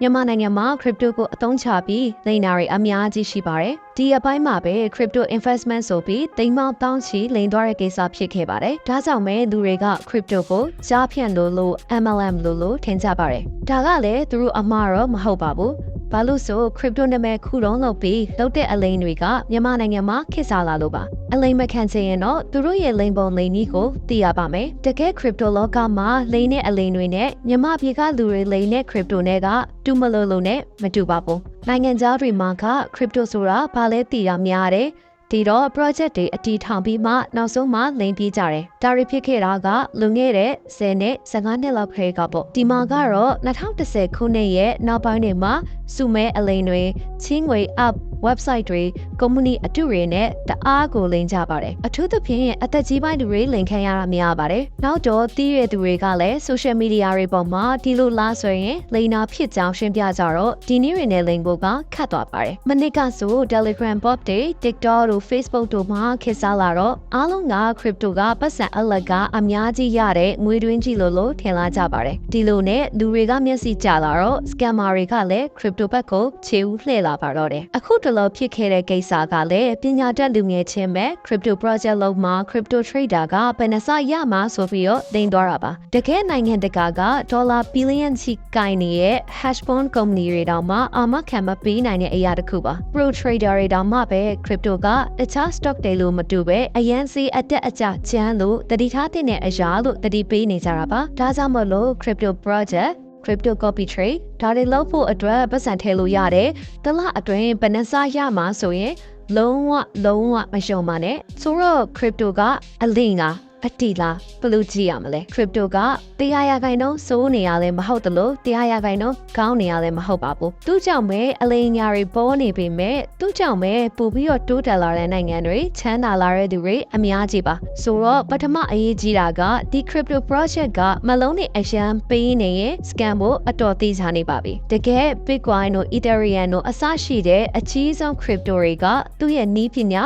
မြန်မာနိုင်ငံမှာ crypto ကိုအသုံးချပြီးလိမ်နာတွေအများကြီးရှိပါတယ်။ဒီအပိုင်းမှာပဲ crypto investment ဆိုပြီးတိမ်မောင်းတောင်းချီလိမ်သွားတဲ့ကိစ္စဖြစ်ခဲ့ပါတယ်။ဒါကြောင့်ပဲလူတွေက crypto ကိုကြားဖြန့်လို့လို့ MLM လို့လို့ထင်ကြပါတယ်။ဒါကလည်းသူတို့အမှားတော့မဟုတ်ပါဘူး။ ဘာလို့ဆို crypto နာမည်ခုလုံးလုပ်ပြီးလုပ်တဲ့အလိမ်တွေကမြန်မာနိုင်ငံမှာခေတ်စားလာလို့ပါအလိမ်မခံချင်ရင်တော့သူတို့ရဲ့လိမ်ပုံလိမ်နည်းကိုသိရပါမယ်တကယ် crypto လောကမှာလိမ်တဲ့အလိမ်တွေနဲ့မြန်မာပြည်ကလူတွေလိမ်တဲ့ crypto နဲ့ကတူမလို့လို့နဲ့မတူပါဘူးနိုင်ငံခြားတွေမှာက crypto ဆိုတာဘာလဲသိတာများတယ်ဒီတော့ project တွေအတီထောင်ပြီးမှနောက်ဆုံးမှလိမ်ပြီးကြတယ်။ဒါရီဖြစ်ခဲ့တာကလွန်ခဲ့တဲ့10နဲ့15နှစ်လောက်ခရေကပေါ့။ဒီမှာကတော့2010ခုနှစ်ရဲ့နောက်ပိုင်းတွေမှာစုမဲအလိမ်တွေချင်းငွေ app website တွေ company အတုတွေနဲ့တအားကိုလိမ်ကြပါတယ်။အထူးသဖြင့်အသက်ကြီးပိုင်းသူတွေလိမ်ခံရတာများပါတယ်။နောက်တော့တီးရသူတွေကလည်း social media တွေပေါ်မှာဒီလိုလားဆိုရင်လိမ်နာဖြစ်ကြောင်းရှင်းပြကြတော့ဒီနည်းတွေနဲ့လိမ်ဖို့ကခတ်သွားပါတယ်။မနစ်ကဆို Telegram bot တွေ TikTok တို့ Facebook တို့မှာခေတ်စားလာတော့အားလုံးက crypto ကပတ်စံအလကအများကြီးရတဲ့ငွေတွင်းကြီးလို့လို့ထင်လာကြပါတယ်။ဒီလိုနဲ့လူတွေကမျက်စိကျလာတော့ scammer တွေကလည်း crypto ဘက်ကိုခြေဦးလှည့်လာပါတော့တယ်။အခုတလောဖြစ်ခဲ့တဲ့ကိစ္စကလည်းပညာတတ်လူငယ်ချင်းပဲ crypto project လုံးမှာ crypto trader ကဘယ်နှစရမှာဆိုပြီးတော့တင်သွားတာပါ။တကယ်နိုင်ငံတကာကဒေါ်လာဘီလီယံချီကိုင်နေတဲ့ hash bond company တွေတောင်မှအာမခံမပေးနိုင်တဲ့အရာတစ်ခုပါ။ pro trader တွေတောင်မှပဲ crypto ကတခြား stock တွေလို့မတူပဲအရန်စီအတက်အကျကျန်းလို့တတိထားတဲ့အရာလို့တတိပေးနေကြတာပါ။ဒါကြောင့်မလို့ crypto project crypto copy trade ဒါတွေလုပ်ဖို့အတွက်ပတ်စံထည့်လို့ရတယ်။တစ်လအတွင်းဘယ်နှစရမှာဆိုရင်လုံးဝလုံးဝမရှုံပါနဲ့။ဆိုတော့ crypto ကအလင်းလား အတီလားဘယ်လိုကြည့်ရမလဲ crypto ကတရားရခိုင်နှုန်းစိုးနေရလဲမဟုတ်တလို့တရားရခိုင်နှုန်းကောင်းနေရလဲမဟုတ်ပါဘူးသူကြောင့်ပဲအလိမ်ညာတွေပေါ်နေပေမဲ့သူကြောင့်ပဲပို့ပြီးတော့တိုးတက်လာတဲ့နိုင်ငံတွေချမ်းသာလာတဲ့သူတွေအများကြီးပါဆိုတော့ပထမအရေးကြီးတာကဒီ crypto project ကမလုံးနဲ့အရန်ပေးနေရင် scam ဖို့အတော်သေးချာနေပါပြီတကယ် bitcoin တို့ ethereum တို့အစရှိတဲ့အကြီးဆုံး crypto တွေကသူ့ရဲ့နည်းပညာ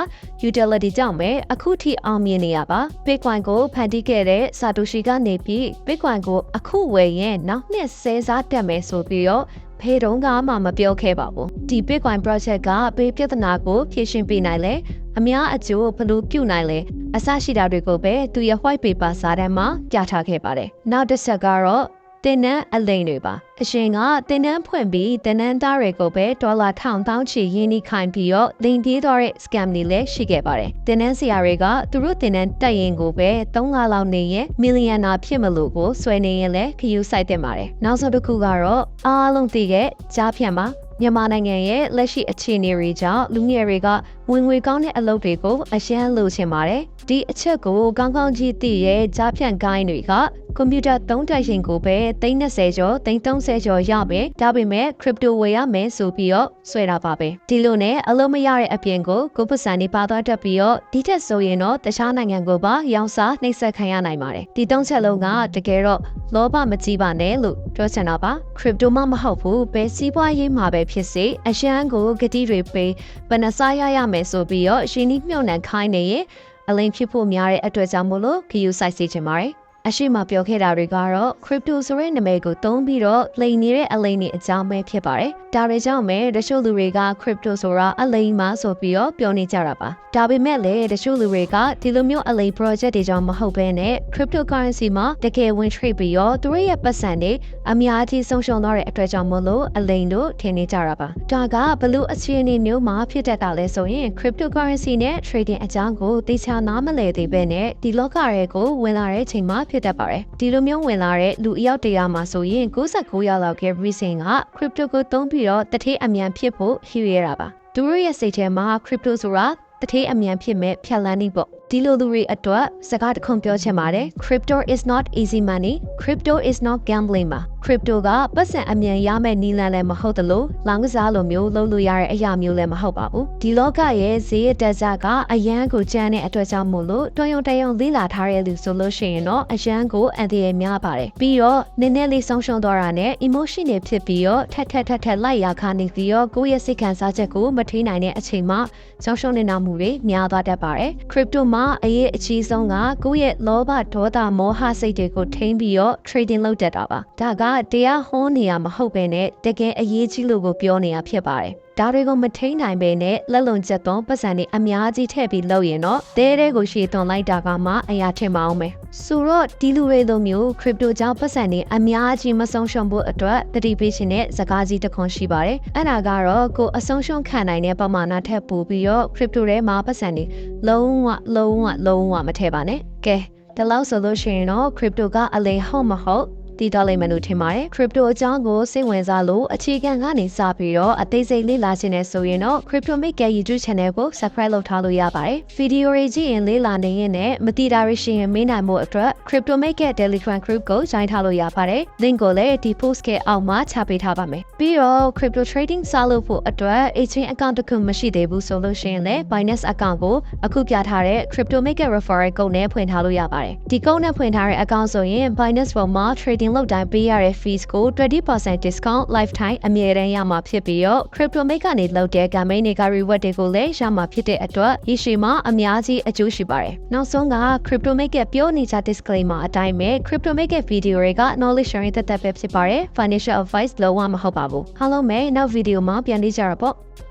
utility ကြောင့်ပဲအခုထိအောင်မြင်နေရပါ bitcoin ကိုဖန်တီးခဲ့တဲ့စာတိုရှီကနေပြီး bitcoin ကိုအခုဝယ်ရင်နောက်နှစ်ဆဲစားတက်မယ်ဆိုပြီးတော့ဖေတုံးကမှမပြောခဲ့ပါဘူးဒီ bitcoin project ကဘေးပြဿနာကိုဖြေရှင်းပေးနိုင်လဲအများအကျိုးဘယ်လိုပြုနိုင်လဲအစရှိတာတွေကိုပဲသူရဲ့ white paper စာတမ်းမှာပြထားခဲ့ပါတယ်နောက်တစ်ချက်ကတော့ တင်နန်းအလိန်တွေပါအရှင်ကတင်နန်းဖွင့်ပြီးတင်နန်းသားတွေကိုပဲဒေါ်လာထောင်တောင်းချီရင်းနှီးခိုင်းပြီးတော့လိန်ပြေးသွားတဲ့ scam တွေလည်းရှိခဲ့ပါတယ်တင်နန်းဆရာတွေကသူတို့တင်နန်းတက်ရင်ကိုပဲ3လလောက်နေရင်မီလီယံနာဖြစ်မလို့ကိုဆွဲနေရင်လည်းခယူးဆိုင်တင်ပါတယ်နောက်ဆုံးတစ်ခုကတော့အားလုံးသိခဲ့ကြားဖြန့်ပါမြန်မာနိုင်ငံရဲ့လက်ရှိအခြေအနေတွေကြောင့်လူငယ်တွေက ဝင်ငွေကောင်းတဲ့အလုပ်တွေကိုအရှမ်းလိုချင်ပါတယ်။ဒီအချက်ကိုကောင်းကောင်းကြီးသိရဲ့ကြားဖြန့်ကိုင်းတွေကကွန်ပျူတာသုံးတိုက်ရှင်ကိုပဲ30ကျော်30ကျော်ရမယ်။ဒါပေမဲ့ crypto ဝယ်ရမယ်ဆိုပြီးတော့ဆွဲတာပါပဲ။ဒီလိုနဲ့အလုံးမရတဲ့အပြင်ကိုကိုပစံနေပါသွားတတ်ပြီးတော့ဒီထက်ဆိုရင်တော့တခြားနိုင်ငံကိုပါရောင်းစားနှိပ်စက်ခံရနိုင်ပါတယ်။ဒီသုံးချက်လုံးကတကယ်တော့လောဘမကြီးပါနဲ့လို့ပြောချင်တာပါ။ crypto မှမဟုတ်ဘူး။ဘယ်စီးပွားရေးမှာပဲဖြစ်စေအရှမ်းကိုဂတိတွေပေးဘယ်နှစားရရမယ်ဆိုပြီးတော့ရှင်နီးမြုံနှံခိုင်းနေရင်အလိမ်ဖြစ်ဖို့များတဲ့အတွက်ကြောင့်မို့လို့ခယူဆိုင်စေချင်ပါတယ် အရှိမပြောခဲ့တာတွေကတော့ crypto ဆိုတဲ့နာမည်ကိုသုံးပြီးတော့လိမ်နေတဲ့အလိမ်တွေအကြောင်းပဲဖြစ်ပါတယ်။ဒါတွေကြောင့်ပဲတချို့လူတွေက crypto ဆိုတာအလိမ်မှဆိုပြီးတော့ပြောနေကြတာပါ။ဒါပေမဲ့လည်းတချို့လူတွေကဒီလိုမျိုးအလိမ် project တွေကြောင့်မဟုတ်ဘဲနဲ့ cryptocurrency မှာတကယ်ဝင် trade ပြီးတော့သူတို့ရဲ့ပတ်စံတွေအများကြီးဆုံးရှုံးသွားတဲ့အတွက်ကြောင့်မလို့အလိမ်လို့ထင်နေကြတာပါ။ဒါကဘလို့အခြေအနေမျိုးမှာဖြစ်တတ်တာလဲဆိုရင် cryptocurrency နဲ့ trading အကြောင်းကိုတေချာနားမလည်သေးပဲနဲ့ဒီလောကရဲကိုဝင်လာတဲ့ချိန်မှာဖြစ်တတ်ပါတယ်။ဒီလိုမျိုးဝင်လာတဲ့လူအယောက်တရာမှာဆိုရင်69ရောက်လောက်က recent က crypto ကိုသုံးပြီးတော့တထေးအမြန်ဖြစ်ဖို့ရည်ရတာပါ။သူတို့ရဲ့စိတ်ထဲမှာ crypto ဆိုတာတထေးအမြန်ဖြစ်မဲ့ဖြတ်လန်းနည်းပေါ့ ဒီလိုလူတွေအတွက်စကားတစ်ခုပြောချင်ပါတယ် crypto is not easy money crypto is not gambling ပါ crypto ကပတ်စံအမြန်ရမယ့်နည်းလမ်းလည်းမဟုတ်သလိုလောင်းကစားလိုမျိုးလုပ်လို့ရတဲ့အရာမျိုးလည်းမဟုတ်ပါဘူးဒီလောကရဲ့ဈေးတက်ကြကအရန်ကိုကျန်းတဲ့အတွက်ကြောင့်မို့လို့တွန်းယုံတယုံလေးလာထားတဲ့လူဆိုလို့ရှိရင်တော့အရန်ကိုအန်တီရများပါတယ်ပြီးတော့နည်းနည်းလေးဆုံးရှုံးသွားတာနဲ့ emotion တွေဖြစ်ပြီးတော့ထက်ထက်ထက်ထက်လိုက်ရခါနေပြီးတော့ကိုယ့်ရဲ့စိတ်ခံစားချက်ကိုမထိနိုင်တဲ့အချိန်မှာဆုံးရှုံးနေတာမှုတွေများသွားတတ်ပါတယ် crypto မှာမှာအရေးအကြီးဆုံးကကိုယ့်ရဲ့လောဘဒေါသမောဟစိတ်တွေကိုထိန်းပြီးတော့ trading လုပ်တတ်တာပါဒါကတရားဟောနေရမဟုတ်ပဲနဲ့တကယ်အရေးကြီးလို့ကိုပြောနေတာဖြစ်ပါတယ်ဒါတွေကိုမထိန်နိုင်ပဲနဲ့လက်လုံချက်သွန်းပတ်စံတွေအများကြီးထည့်ပြီးလုပ်ရင်တော့တဲတဲကိုရှည်သွန်လိုက်တာကမှအရာထင်မအောင်မယ် ဆိုတော့ဒီလူတွေလိုမျိုး crypto ကြောင့်ပတ်စံတွေအများကြီးမဆုံးရှုံးဖို့အတွက်တတိပေးခြင်းနဲ့စကားကြီးတစ်ခွန်းရှိပါတယ်အဲ့ဒါကတော့ကိုယ်အဆုံးရှုံးခံနိုင်တဲ့ပမာဏထက်ပိုပြီးတော့ crypto ထဲမှာပတ်စံတွေလုံးဝလုံးဝလုံးဝမထည့်ပါနဲ့ကဲဒီလောက်ဆိုလို့ရှိရင်တော့ crypto ကအလိမ်ဟုတ်မဟုတ် တည်တော်လိမ့်မယ်လို့ထင်ပါတယ် crypto အကြောင်းကိုစိတ်ဝင်စားလို့အခြေခံကနေစပြီးတော့အသေးစိတ်လေ့လာခြင်းနဲ့ဆိုရင်တော့ crypto maker YouTube channel ကို subscribe လုပ်ထားလို့ရပါတယ်ဗီဒီယိုတွေကြည့်ရင်လေ့လာနေရင်လည်းမတိတာရရှိရင်မေးနိုင်မှုအတွက် crypto maker telegram group ကို join ထားလို့ရပါတယ် link ကိုလည်းဒီ post ကအောက်မှာချပေးထားပါမယ်ပြီးတော့ crypto trading စလုပ်ဖို့အတွက် exchange account တစ်ခုမရှိသေးဘူးဆိုလို့ရှိရင်လည်း Binance account ကိုအခုပြထားတဲ့ crypto maker referral code နဲ့ဖွင့်ထားလို့ရပါတယ်ဒီ code နဲ့ဖွင့်ထားတဲ့ account ဆိုရင် Binance ပေါ်မှာ trading လုပ်တိုင်းပေးရတဲ့ fees ကို20% discount lifetime အမြဲတမ်းရမှာဖြစ်ပြီးတော့ crypto make ကနေလုပ်တဲ့ campaign တွေက reward တွေကိုလည်းရမှာဖြစ်တဲ့အတွက်ရရှိမှာအများကြီးအကျိုးရှိပါတယ်။နောက်ဆုံးက crypto make ရဲ့ပြောနေကြ disclaimer အတိုင်းပဲ crypto make ရဲ့ video တွေက knowledge sharing သက်သက်ပဲဖြစ်ပါတယ်။ financial advice လုံးဝမဟုတ်ပါဘူး။အားလုံးပဲနောက် video မှာပြန်လေးကြရပေါ့။